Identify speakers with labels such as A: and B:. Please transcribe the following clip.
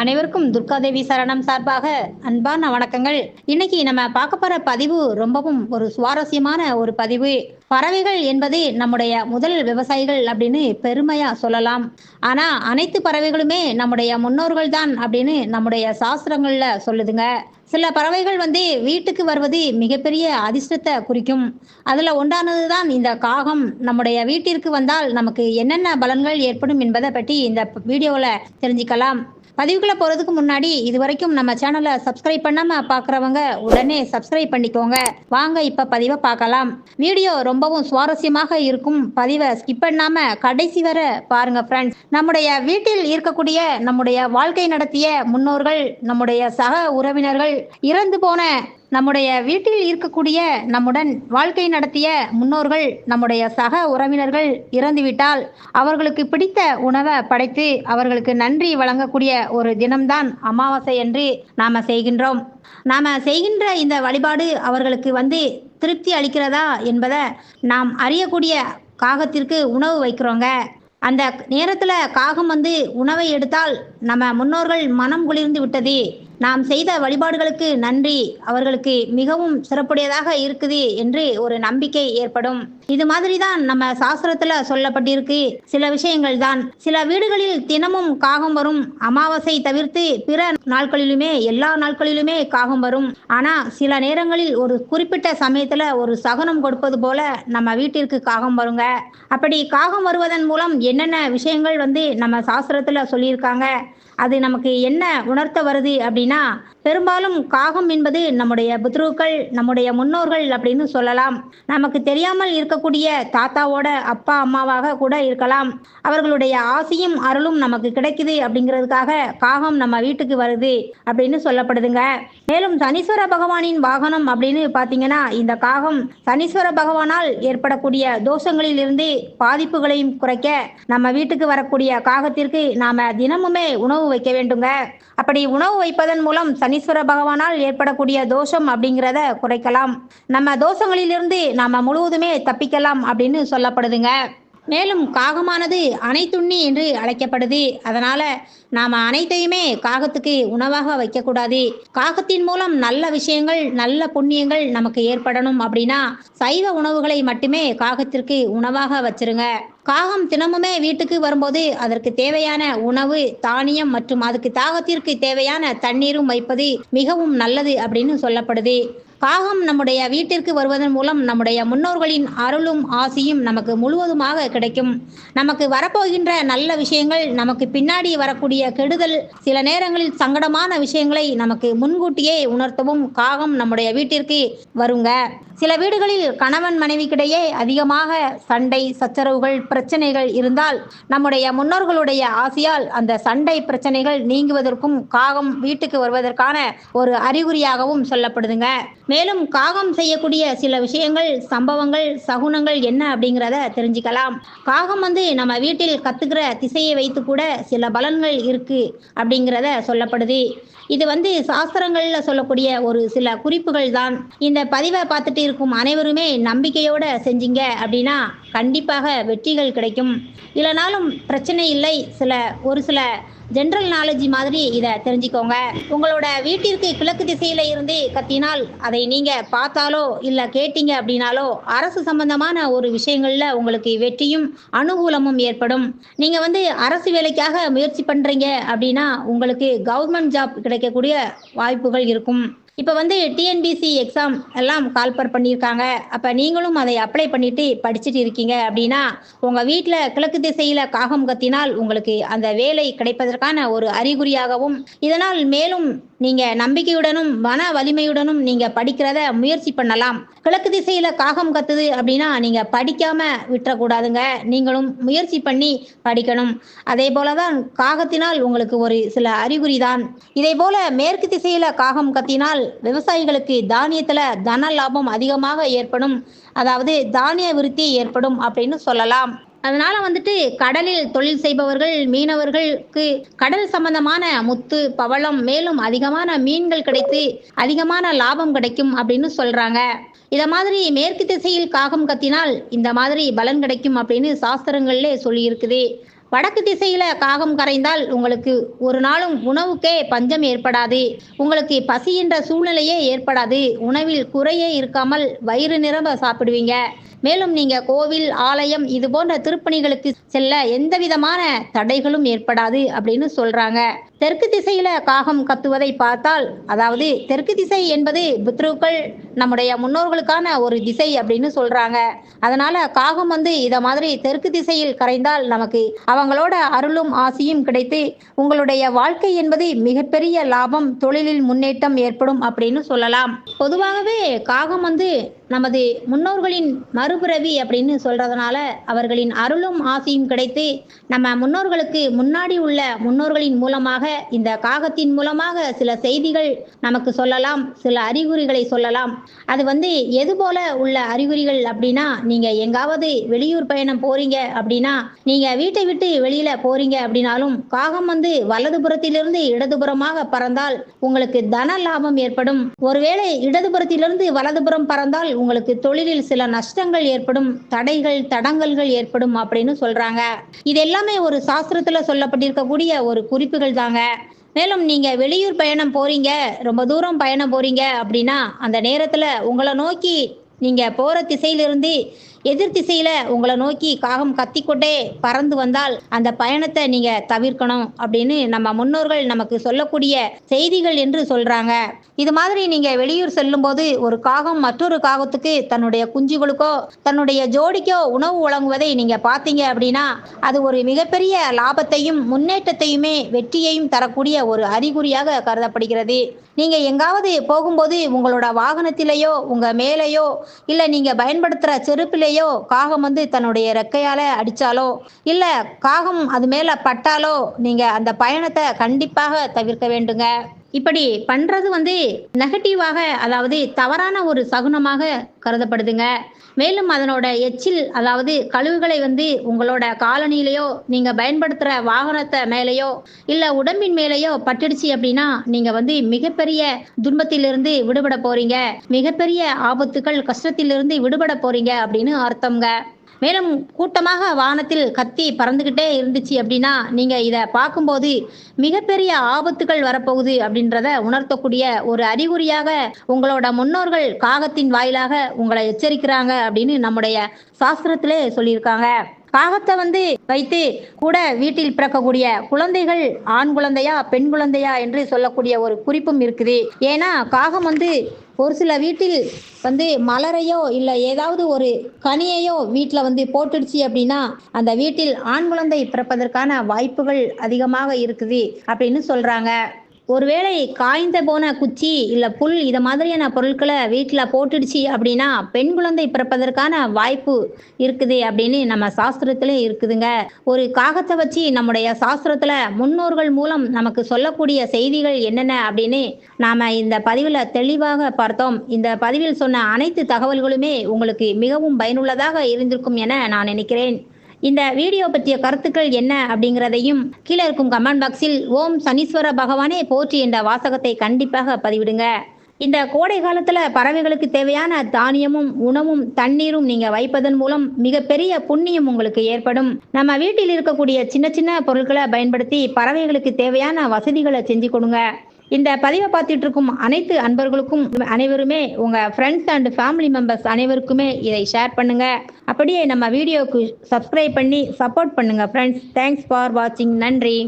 A: அனைவருக்கும் துர்காதேவி சரணம் சார்பாக அன்பான வணக்கங்கள். இன்னைக்கு நம்ம பார்க்க போற பதிவு ரொம்பவும் ஒரு சுவாரஸ்யமான ஒரு பதிவு. பறவைகள் என்பது நம்முடைய முதல் விவசாயிகள் அப்படின்னு பெருமையா சொல்லலாம். ஆனா அனைத்து பறவைகளுமே நம்முடைய முன்னோர்கள் தான் அப்படின்னு நம்முடைய சாஸ்திரங்கள்ல சொல்லுதுங்க. சில பறவைகள் வந்து வீட்டுக்கு வருவது மிகப்பெரிய அதிர்ஷ்டத்தை குறிக்கும். அதுல ஒன்றானது தான் இந்த காகம். நம்முடைய வீட்டிற்கு வந்தால் நமக்கு என்னென்ன பலன்கள் ஏற்படும் என்பதை பற்றி இந்த வீடியோவில் தெரிஞ்சுக்கலாம். பதிவுக்குள்ள போறதுக்கு முன்னாடி இது வரைக்கும் நம்ம சேனலை சப்ஸ்கிரைப் பண்ணாம பாக்குறவங்க உடனே சப்ஸ்கிரைப் பண்ணிக்கோங்க. வாங்க இப்ப பதிவை பார்க்கலாம். வீடியோ ரொம்பவும் சுவாரஸ்யமாக இருக்கும். பதிவை ஸ்கிப் பண்ணாம கடைசி வரை பாருங்க ஃப்ரெண்ட்ஸ் நம்முடைய வீட்டில் இருக்கக்கூடிய நம்முடைய வாழ்க்கை நடத்திய முன்னோர்கள் நம்முடைய சக உறவினர்கள் இறந்து போன நம்முடைய வீட்டில் இருக்கக்கூடிய நம்முடன் வாழ்க்கை நடத்திய முன்னோர்கள் நம்முடைய சக உறவினர்கள் இறந்துவிட்டால் அவர்களுக்கு பிடித்த உணவை படைத்து அவர்களுக்கு நன்றி வழங்கக்கூடிய ஒரு தினம்தான் அமாவாசை என்று நாம செய்கின்றோம். நாம செய்கின்ற இந்த வழிபாடு அவர்களுக்கு வந்து திருப்தி அளிக்கிறதா என்பதை நாம் அறியக்கூடிய காகத்திற்கு உணவு வைக்கிறோங்க. அந்த நேரத்தில் காகம் வந்து உணவை எடுத்தால் நம்ம முன்னோர்கள் மனம் குளிர்ந்து விட்டது. நாம் செய்த வழிபாடுகளுக்கு நன்றி. அவர்களுக்கு மிகவும் சிறப்புடையதாக இருக்குது என்று ஒரு நம்பிக்கை ஏற்படும். இது மாதிரி தான் நம்ம சாஸ்திரத்துல சொல்லப்பட்டிருக்கு. சில விஷயங்கள் தான். சில வீடுகளில் தினமும் காகம் வரும். அமாவாசை தவிர்த்து பிற நாட்களிலுமே எல்லா நாட்களிலுமே காகம் வரும். ஆனா சில நேரங்களில் ஒரு குறிப்பிட்ட சமயத்துல ஒரு சகனம் கொடுப்பது போல நம்ம வீட்டிற்கு காகம் வருங்க. அப்படி காகம் வருவதன் மூலம் என்னென்ன விஷயங்கள் வந்து நம்ம சாஸ்திரத்துல சொல்லியிருக்காங்க? அது நமக்கு என்ன உணர்த்த வருது அப்படின்னா பெரும்பாலும் காகம் என்பது நம்முடைய புத்ருக்கள் நம்முடைய முன்னோர்கள் அப்படின்னு சொல்லலாம். நமக்கு தெரியாமல் இருக்கக்கூடிய தாத்தாவோட அப்பா அம்மாவாக கூட இருக்கலாம். அவர்களுடைய ஆசையும் அருளும் நமக்கு கிடைக்குது அப்படிங்கிறதுக்காக காகம் நம்ம வீட்டுக்கு வருது அப்படின்னு சொல்லப்படுதுங்க. மேலும் சனீஸ்வர பகவானின் வாகனம் அப்படின்னு பார்த்தீங்கன்னா இந்த காகம் சனீஸ்வர பகவானால் ஏற்படக்கூடிய தோஷங்களில் இருந்து பாதிப்புகளையும் குறைக்க நம்ம வீட்டுக்கு வரக்கூடிய காகத்திற்கு நாம தினமுமே உணவு வைக்க வேண்டுங்க. அப்படி உணவு வைப்பதன் மூலம் சனீஸ்வர பகவானால் ஏற்படக்கூடிய தோஷம் அப்படிங்கிறத குறைக்கலாம். நம்ம தோஷங்களிலிருந்து நாம முழுவதுமே தப்பிக்கலாம் அப்படின்னு சொல்லப்படுதுங்க. மேலும் காகமானது அனைத்துண்ணி என்று அழைக்கப்படுது. அதனால நாம் அனைத்தையுமே காகத்துக்கு உணவாக வைக்கக்கூடாது. காகத்தின் மூலம் நல்ல விஷயங்கள் நல்ல புண்ணியங்கள் நமக்கு ஏற்படணும் அப்படின்னா சைவ உணவுகளை மட்டுமே காகத்திற்கு உணவாக வச்சிருங்க. காகம் தினமுமே வீட்டுக்கு வரும்போது அதற்கு தேவையான உணவு தானியம் மற்றும் அதுக்கு தாகத்திற்கு தேவையான தண்ணீரும் வைப்பது மிகவும் நல்லது அப்படின்னு சொல்லப்படுது. காகம் நம்முடைய வீட்டிற்கு வருவதன் மூலம் நம்முடைய முன்னோர்களின் அருளும் ஆசியும் நமக்கு முழுவதுமாக கிடைக்கும். நமக்கு வரப்போகின்ற நல்ல விஷயங்கள் நமக்கு பின்னாடி வரக்கூடிய கெடுதல் சில நேரங்களில் சங்கடமான விஷயங்களை நமக்கு முன்கூட்டியே உணர்த்தவும் காகம் நம்முடைய வீட்டிற்கு வருங்க. சில வீடுகளில் கணவன் மனைவிக்கிடையே அதிகமாக சண்டை சச்சரவுகள் பிரச்சனைகள் இருந்தால் நம்முடைய முன்னோர்களுடைய ஆசையால் அந்த சண்டை பிரச்சனைகள் நீங்குவதற்கும் காகம் வீட்டுக்கு வருவதற்கான ஒரு அறிகுறியாகவும் சொல்லப்படுதுங்க. மேலும் காகம் செய்யக்கூடிய சில விஷயங்கள் சம்பவங்கள் சகுனங்கள் என்ன அப்படிங்கிறத தெரிஞ்சுக்கலாம். காகம் வந்து நம்ம வீட்டில் கத்துக்கிற திசையை வைத்து கூட சில பலன்கள் இருக்கு அப்படிங்கிறத சொல்லப்படுது. இது வந்து சாஸ்திரங்கள்ல சொல்லக்கூடிய ஒரு சில குறிப்புகள் தான். இந்த பதிவை பார்த்துட்டு இருக்கும் அனைவருமே நம்பிக்கையோட செஞ்சீங்க அப்படின்னா கண்டிப்பாக வெற்றிகள் கிடைக்கும். இல்லைனாலும் பிரச்சனை இல்லை. சில ஒரு சில ஜென்ரல் நாலேஜ் மாதிரி இதை தெரிஞ்சுக்கோங்க. உங்களோட வீட்டிற்கு கிழக்கு திசையில இருந்து கத்தினால் அதை நீங்க பார்த்தாலோ இல்ல கேட்டீங்க அப்படின்னாலோ அரசு சம்பந்தமான ஒரு விஷயங்கள்ல உங்களுக்கு வெற்றியும் அனுகூலமும் ஏற்படும். நீங்க வந்து அரசு வேலைக்காக முயற்சி பண்றீங்க அப்படின்னா உங்களுக்கு கவர்மெண்ட் ஜாப் கிடைக்கக்கூடிய வாய்ப்புகள் இருக்கும். இப்போ வந்து டிஎன்பிசி எக்ஸாம் எல்லாம் கால்பர் பண்ணியிருக்காங்க. அப்போ நீங்களும் அதை அப்ளை பண்ணிட்டு படிச்சுட்டு இருக்கீங்க அப்படின்னா உங்கள் வீட்டில் கிழக்கு திசையில் காகம் கத்தினால் உங்களுக்கு அந்த வேலை கிடைப்பதற்கான ஒரு அறிகுறியாகவும் இதனால் மேலும் நீங்க நம்பிக்கையுடனும் மன வலிமையுடனும் நீங்க படிக்கிறத முயற்சி பண்ணலாம். கிழக்கு திசையில காகம் கத்துது அப்படின்னா நீங்க படிக்காம விட்டுறக்கூடாதுங்க. நீங்களும் முயற்சி பண்ணி படிக்கணும். அதே போலதான் காகத்தினால் உங்களுக்கு ஒரு சில அறிகுறி தான் இதே போல மேற்கு திசையில காகம் கத்தினால் விவசாயிகளுக்கு தானியத்துல தன லாபம் அதிகமாக ஏற்படும். அதாவது தானிய விருத்தி ஏற்படும் அப்படின்னு சொல்லலாம். அதனால வந்துட்டு கடலில் தொழில் செய்பவர்கள் மீனவர்களுக்கு கடல் சம்பந்தமான முத்து பவளம் மேலும் அதிகமான மீன்கள் கிடைத்து அதிகமான லாபம் கிடைக்கும் அப்படின்னு சொல்றாங்க. இத மாதிரி மேற்கு திசையில் காகம் கத்தினால் இந்த மாதிரி பலன் கிடைக்கும் அப்படின்னு சாஸ்திரங்கள்லே சொல்லியிருக்குது. வடக்கு திசையில காகம் கரைந்தால் உங்களுக்கு ஒரு நாளும் உணவுக்கே பஞ்சம் ஏற்படாது. உங்களுக்கு பசி என்ற சூழ்நிலையே ஏற்படாது. உணவில் குறையே இருக்காமல் வயிறு நிரம்ப சாப்பிடுவீங்க. மேலும் நீங்க கோவில் ஆலயம் இது போன்ற திருப்பணிகளுக்கு செல்ல எந்த விதமான தடைகளும் ஏற்படாது அப்படின்னு சொல்றாங்க. தெற்கு திசையில காகம் கத்துவதை பார்த்தால் அதாவது தெற்கு திசை என்பது பித்ருக்கள் நம்முடைய முன்னோர்களுக்கான ஒரு திசை அப்படின்னு சொல்றாங்க. அதனால காகம் வந்து இத மாதிரி தெற்கு திசையில் கரைந்தால் நமக்கு அவங்களோட அருளும் ஆசியும் கிடைத்து உங்களுடைய வாழ்க்கை என்பது மிகப்பெரிய லாபம் தொழிலில் முன்னேற்றம் ஏற்படும் அப்படின்னு சொல்லலாம். பொதுவாகவே காகம் வந்து நமது முன்னோர்களின் மறுபிறவி அப்படின்னு சொல்றதுனால அவர்களின் அருளும் ஆசையும் கிடைத்து நம்ம முன்னோர்களுக்கு முன்னாடி உள்ள முன்னோர்களின் மூலமாக இந்த காகத்தின் மூலமாக சில செய்திகள் நமக்கு சொல்லலாம் சில அறிகுறிகளை சொல்லலாம். அது வந்து எது போல உள்ள அறிகுறிகள் அப்படின்னா நீங்க எங்காவது வெளியூர் பயணம் போறீங்க அப்படின்னா நீங்க வீட்டை விட்டு வெளியில போறீங்க அப்படின்னாலும் காகம் வந்து வலதுபுறத்திலிருந்து இடதுபுறமாக பறந்தால் உங்களுக்கு தன லாபம் ஏற்படும். ஒருவேளை இடதுபுறத்திலிருந்து வலதுபுறம் பறந்தால் உங்களுக்கு தொழிலில் சில நஷ்டங்கள் ஏற்படும் தடைகள் தடங்கல்கள் ஏற்படும் அப்படின்னு சொல்றாங்க. இது எல்லாமே ஒரு சாஸ்திரத்துல சொல்லப்பட்டிருக்கக்கூடிய ஒரு குறிப்புகள் தாங்க. மேலும் நீங்க வெளியூர் பயணம் போறீங்க ரொம்ப தூரம் பயணம் போறீங்க அப்படின்னா அந்த நேரத்துல உங்களை நோக்கி நீங்க போற திசையிலிருந்து எதிர் திசையில உங்களை நோக்கி காகம் கத்திக்கொண்டே பறந்து வந்தால் அந்த பயணத்தை நீங்க தவிர்க்கணும் அப்படின்னு நம்ம முன்னோர்கள் நமக்கு சொல்லக்கூடிய செய்திகள் என்று சொல்றாங்க. இது மாதிரி நீங்க வெளியூர் செல்லும் போது ஒரு காகம் மற்றொரு காகத்துக்கு தன்னுடைய குஞ்சுகளுக்கோ தன்னுடைய ஜோடிக்கோ உணவு வழங்குவதை நீங்க பார்த்தீங்க அப்படின்னா அது ஒரு மிகப்பெரிய லாபத்தையும் முன்னேற்றத்தையுமே வெற்றியையும் தரக்கூடிய ஒரு அறிகுறியாக கருதப்படுகிறது. நீங்க எங்காவது போகும்போது உங்களோட வாகனத்திலேயோ உங்க மேலேயோ இல்ல நீங்க பயன்படுத்துற செருப்பிலேயோ காகம் வந்து தன்னுடைய ரெக்கையால அடிச்சாலோ இல்ல காகம் அது மேல பட்டாலோ நீங்க அந்த பயணத்தை கண்டிப்பாக தவிர்க்க வேண்டுங்க. இப்படி பண்றது வந்து நெகட்டிவாக அதாவது தவறான ஒரு சகுனமாக கருதப்படுதுங்க. மேலும் அதனோட எச்சில் அதாவது கழிவுகளை வந்து உங்களோட காலனிலேயோ நீங்க பயன்படுத்துற வாகனத்தை மேலேயோ இல்ல உடம்பின் மேலேயோ பட்டுடுச்சு அப்படின்னா நீங்க வந்து மிகப்பெரிய துன்பத்திலிருந்து விடுபட போறீங்க. மிகப்பெரிய ஆபத்துகள் கஷ்டத்திலிருந்து விடுபட போறீங்க அப்படின்னு அர்த்தம்ங்க. மேலும் கூட்டமாக வானத்தில் கத்தி பறந்துக்கிட்டே இருந்துச்சு அப்படின்னா நீங்க இதை பார்க்கும்போது மிகப்பெரிய ஆபத்துகள் வரப்போகுது அப்படின்றத உணர்த்தக்கூடிய ஒரு அறிகுறியாக உங்களோட முன்னோர்கள் காகத்தின் வாயிலாக உங்களை எச்சரிக்கிறாங்க அப்படின்னு நம்முடைய சாஸ்திரத்திலே சொல்லியிருக்காங்க. காகத்தை வந்து வைத்து கூட வீட்டில் பிறக்கக்கூடிய குழந்தைகள் ஆண் குழந்தையா பெண் குழந்தையா என்று சொல்லக்கூடிய ஒரு குறிப்பும் இருக்குது. ஏன்னா காகம் வந்து ஒரு சில வீட்டில் வந்து மலரையோ இல்லை ஏதாவது ஒரு கனியையோ வீட்டில் வந்து போட்டுடுச்சு அப்படின்னா அந்த வீட்டில் ஆண் குழந்தை பிறப்பதற்கான வாய்ப்புகள் அதிகமாக இருக்குது அப்படின்னு சொல்றாங்க. ஒருவேளை காய்ந்த போன குச்சி இல்லை புல் இதை மாதிரியான பொருட்களை வீட்டில் போட்டுடுச்சு அப்படின்னா பெண் குழந்தை பிறப்பதற்கான வாய்ப்பு இருக்குது அப்படின்னு நம்ம சாஸ்திரத்துல இருக்குதுங்க. ஒரு காகத்தை வச்சு நம்முடைய சாஸ்திரத்துல முன்னோர்கள் மூலம் நமக்கு சொல்லக்கூடிய செய்திகள் என்னென்ன அப்படின்னு நாம இந்த பதிவில் தெளிவாக பார்த்தோம். இந்த பதிவில் சொன்ன அனைத்து தகவல்களுமே உங்களுக்கு மிகவும் பயனுள்ளதாக இருந்திருக்கும் என நான் நினைக்கிறேன். இந்த வீடியோ பற்றிய கருத்துக்கள் என்ன அப்படிங்கிறதையும் கீழே இருக்கும் கமெண்ட் பாக்ஸில் ஓம் சனீஸ்வர பகவானே போற்றி என்ற வாசகத்தை கண்டிப்பாக பதிவிடுங்க. இந்த கோடை காலத்துல பறவைகளுக்கு தேவையான தானியமும் உணவும் தண்ணீரும் நீங்க வைப்பதன் மூலம் மிகப்பெரிய புண்ணியம் உங்களுக்கு ஏற்படும். நம்ம வீட்டில் இருக்கக்கூடிய சின்ன சின்ன பொருட்களை பயன்படுத்தி பறவைகளுக்கு தேவையான வசதிகளை செஞ்சு கொடுங்க. இந்த பதிவை பார்த்துட்டு இருக்கும் அனைத்து அன்பர்களுக்கும் அனைவருமே உங்க ஃப்ரெண்ட்ஸ் அண்ட் ஃபேமிலி மெம்பர்ஸ் அனைவருக்குமே இதை ஷேர் பண்ணுங்க. அப்படியே நம்ம வீடியோக்கு சப்ஸ்கிரைப் பண்ணி சப்போர்ட் பண்ணுங்க ஃப்ரெண்ட்ஸ் தேங்க்ஸ் ஃபார் வாட்சிங் நன்றி.